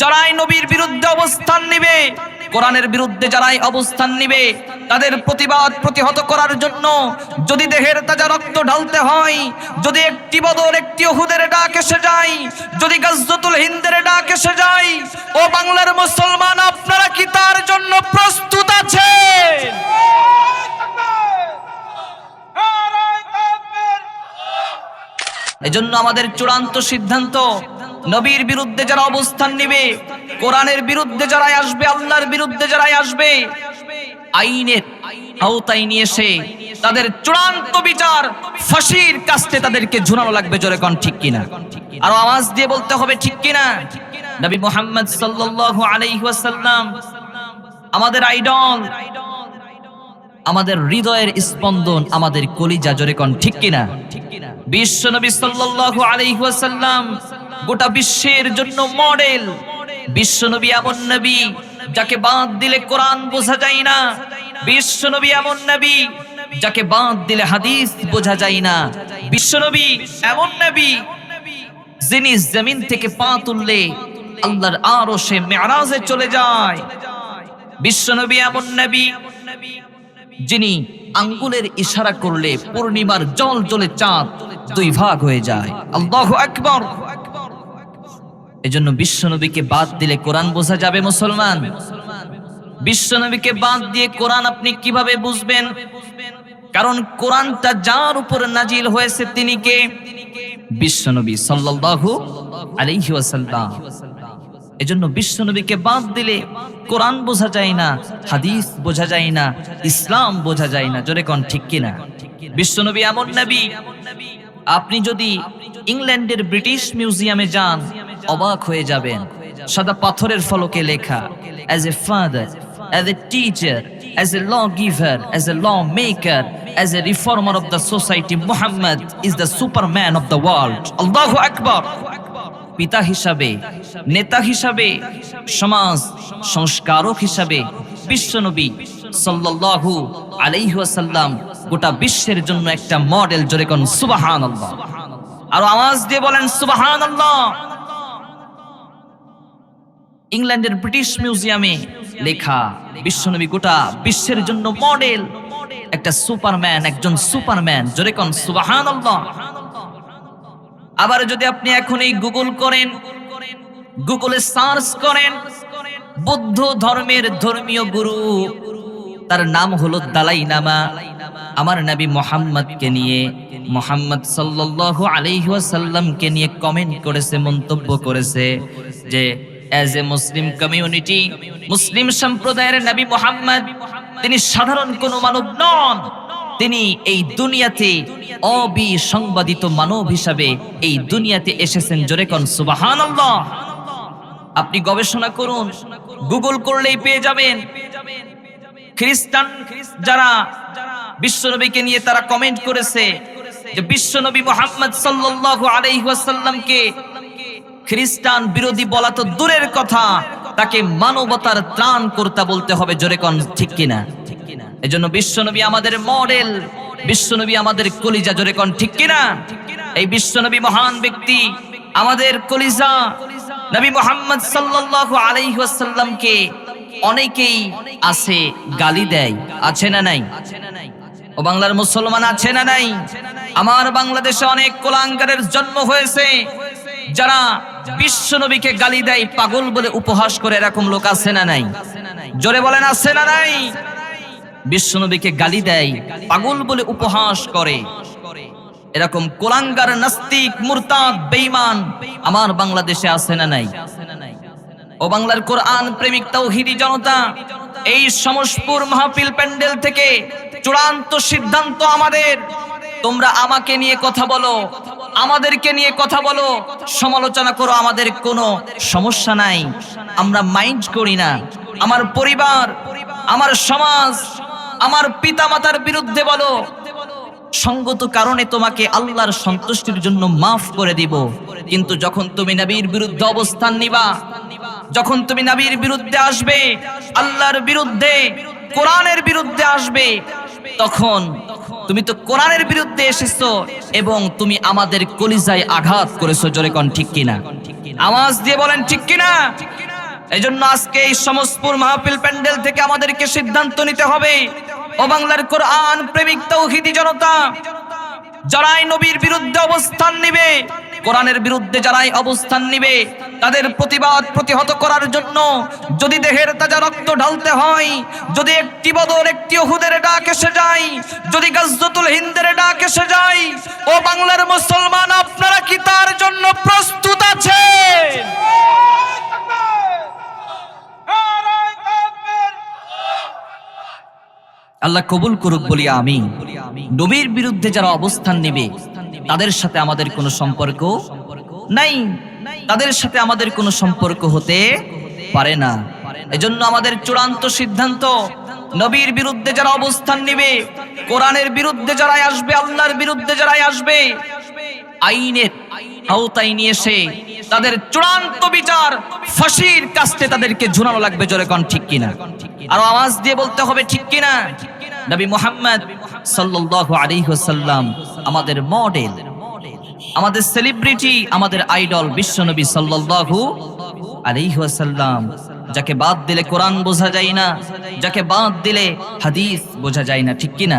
যারাই নবীর বিরুদ্ধে অবস্থান নিবে, কোরআনের বিরুদ্ধে যারাই অবস্থান নিবে, তাদের প্রতিবাদ প্রতিহত করার জন্য যদি দেহের তাজা রক্ত ঢালতে হয়, যদি একটি বদল একটি ওহুদের ডাক এসে যায়, যদি গাজতুল হিন্দের ডাক এসে যায়, ও বাংলার মুসলমান, আপনারা কি তার জন্য প্রস্তুত আছেন? এজন্য আমাদের চূড়ান্ত সিদ্ধান্ত নবীর বিরুদ্ধে যারা অবস্থান নিবে, কোরআনের বিরুদ্ধে যারাই আসবে, আল্লাহর বিরুদ্ধে যারাই আসবে, আইনের আওতায় নিয়ে এসে তাদের চূড়ান্ত বিচার ফাঁসির কাস্তে তাদেরকে ঝুলানো লাগবে জোরে কন ঠিক কিনা? আর আওয়াজ দিয়ে বলতে হবে ঠিক কিনা? নবী মোহাম্মদ সাল্লাল্লাহু আলাইহি ওয়াসাল্লাম আমাদের আইডল, আমাদের হৃদয়ের স্পন্দন আমাদের কলিজা জোরে কন ঠিক কিনা? বিশ্ব নবী সাল্লাল্লাহু আলাইহি ওয়াসাল্লাম গোটা বিশ্বের জন্য মডেল। বিশ্ব নবী এমন নবী যাকে বাদ দিলে কোরআন বোঝা যায় না। বিশ্ব নবী এমন নবী যাকে বাদ দিলে হাদিস বোঝা যায় না। বিশ্ব নবী এমন নবী যিনি জমিন থেকে পা তুললে আল্লাহর আরও সে মেয়ারাজে চলে যায়। বিশ্বনবী এমন নবী যিনি আঙ্গুলের ইশারা করলে পূর্ণিমার জল জলে চাঁদ দুই ভাগ হয়ে যায়। আল্লাহ আকবর। এজন্য বিশ্বনবীকে বাদ দিলে কোরআন বোঝা যাবে মুসলমান। বিশ্বনবীকে বাদ দিয়ে কোরআন আপনি কীভাবে বুঝবেন? কারণ কোরআনটা যার উপর নাজিল হয়েছে তিনি কে? বিশ্বনবী সাল্লাল্লাহু আলাইহি ওয়াসাল্লাম। এজন্য বিশ্বনবীকে বাদ দিলে কোরআন বোঝা যায় না, হাদিস বোঝা যায় না, ইসলাম বোঝা যায় না। জোরে কোন, ঠিক কিনা? বিশ্বনবী এমন নবী, আপনি যদি ইংল্যান্ডের ব্রিটিশ মিউজিয়ামে যান অবাক হয়ে যাবেন সাদা পাথরের ফলকে লেখা as a father as a teacher as a lawgiver, as a lawmaker, as a reformer of the society, Muhammad is the superman of the world. Allahu Akbar. পিতা হিসাবে নেতা হিসাবে সমাজ সংস্কারক হিসাবে বিশ্বনবী সাল্লাল্লাহু আলাইহি ওয়াসাল্লাম গোটা বিশ্বের জন্য একটা মডেল জোরে কোন সুবহানাল্লাহ আর আওয়াজ দিয়ে বলেন সুবহানাল্লাহ ইংল্যান্ডের ব্রিটিশ মিউজিয়ামে লেখা, বিশ্বনবী গোটা বিশ্বের জন্য মডেল, একটা সুপারম্যান, একজন সুপারম্যান। জোরে কোন, সুবহানাল্লাহ। আবার যদি আপনি এখন এই গুগল করেন, গুগলে সার্চ করেন, বৌদ্ধ ধর্মের ধর্মীয় গুরু, তার নাম হলো দালাই নামা আমার নবী মোহাম্মদকে নিয়ে, মোহাম্মদ সাল্লাল্লাহু আলাইহি ওয়াসাল্লামকে নিয়ে কমেন্ট করেছে, মন্তব্য করেছে যে অ্যাজ এ মুসলিম কমিউনিটি মুসলিম সম্প্রদায়ের নবী মোহাম্মদ, তিনি সাধারণ কোনো মানব নন। তিনি এই দুনিয়াতে অবিসংবাদিত মানব হিসাবে এই দুনিয়াতে এসেছেন জোরে কোন আপনি গবেষণা করুন, গুগল করলেই পেয়ে যাবেন। খ্রিস্টান যারা বিশ্বনবীকে নিয়ে তারা কমেন্ট করেছে যে বিশ্বনবী মোহাম্মদ সাল্লাল্লাহু আলাইহি খ্রিস্টান বিরোধী বলা তো দূরের কথা। তাকে মানবতার ত্রাণ করতে বলতে হবে, জোরে কোন ঠিক কিনা? এজন্য বিশ্বনবী আমাদের মডেল, বিশ্বনবী আমাদের কলিজা, জোরে কোন ঠিক কিনা? এই বিশ্বনবী মহান ব্যক্তি, আমাদের কলিজা, নবী মোহাম্মদ সাল্লাল্লাহু আলাইহি ওয়াসাল্লামকে অনেকেই আছে গালি দেয়, আছে না নাই? ও বাংলার মুসলমান আছে না নাই? আমার বাংলাদেশে অনেক কোলাঙ্কারের জন্ম হয়েছে। যারা বিশ্ব নবীকে গালি দেয়, পাগল বলে উপহাস করে এরকম লোক আছে না নাই? জোরে বলেন, আছে না নাই? বিশ্ব নবীকে গালি দেয়, পাগল বলে উপহাস করে। এরকম কোলাঙ্গার, নাস্তিক, মুরতাদ, বেঈমান আমার বাংলাদেশে আছে না নাই? ও বাংলার কোরআন প্রেমিক তাওহিদি জনতা, এই সমসপুর মাহফিল প্যান্ডেল থেকে চূড়ান্ত সিদ্ধান্ত আমাদের। তোমরা আমাকে নিয়ে কথা বলো আমাদেরকে নিয়ে কথা বলো, সমালোচনা করো, আমাদের কোনো সমস্যা নাই। আমরা মাইন্ড করি না। আমার পরিবার, আমার সমাজ, আমার পিতামাতার বিরুদ্ধে বলো। সঙ্গত কারণে তোমাকে আল্লাহর সন্তুষ্টির জন্য মাফ করে দিব। কিন্তু যখন তুমি নবীর বিরুদ্ধে অবস্থান নিবা, যখন তুমি নবীর বিরুদ্ধে আসবে, আল্লাহর বিরুদ্ধে, কোরআনের বিরুদ্ধে আসবে, তখন তুমি তো কোরআনের বিরুদ্ধে এসেছ এবং তুমি আমাদের কলিজায় আঘাত করেছ, জোরে কোন ঠিক কিনা? আওয়াজ দিয়ে বলেন ঠিক কিনা? এই জন্য আজকে এই সমসপুর মাহফিল প্যান্ডেল থেকে আমাদেরকে সিদ্ধান্ত নিতে হবে। ও বাংলার কোরআন প্রেমিক তৌহিদি জনতা, যারাই নবীর বিরুদ্ধে অবস্থান নিবে, কোরআনের বিরুদ্ধে যারাই অবস্থান নিবে তাদের প্রতিবাদ প্রতিহত করার জন্য যদি দেহের তাজা রক্ত ঢালতে হয়, যদি একটি বদল একটি ওহুদের ডাক এসে যায়, যদি গজরতুল হিন্দের ডাক এসে যায়, ও বাংলার মুসলমান, আপনারা কি তার জন্য প্রস্তুত আছে আল্লাহ কবুল করুক বলি আমি নবীর বিরুদ্ধে যারা অবস্থান নেবে, তাদের সাথে আমাদের কোনো সম্পর্ক নাই। তাদের সাথে আমাদের কোনো সম্পর্ক হতে পারে না। এজন্য আমাদের চূড়ান্ত সিদ্ধান্ত, নবীর বিরুদ্ধে যারা অবস্থান নেবে, কোরআনের বিরুদ্ধে যারাই আসবে, আল্লাহর বিরুদ্ধে যারাই আসবে, আইনের আওতায় নিয়ে এসে তাদের চূড়ান্ত বিচার ফাঁসির কাস্তে তাদেরকে ঝুলানো লাগবে জোরে কন ঠিক কিনা? আর আওয়াজ দিয়ে বলতে হবে ঠিক কিনা? নবী মোহাম্মদ সাল্লাল্লাহু আলাইহি ওয়াসাল্লাম আমাদের মডেল। আমাদের সেলিব্রিটি আমাদের আইডল বিশ্বনবী সাল্লাল্লাহু আলাইহি ওয়াসাল্লাম। যাকে বাদ দিলে কোরআন বোঝা যায় না, যাকে বাদ দিলে হাদিস বোঝা যায় না, ঠিক কিনা?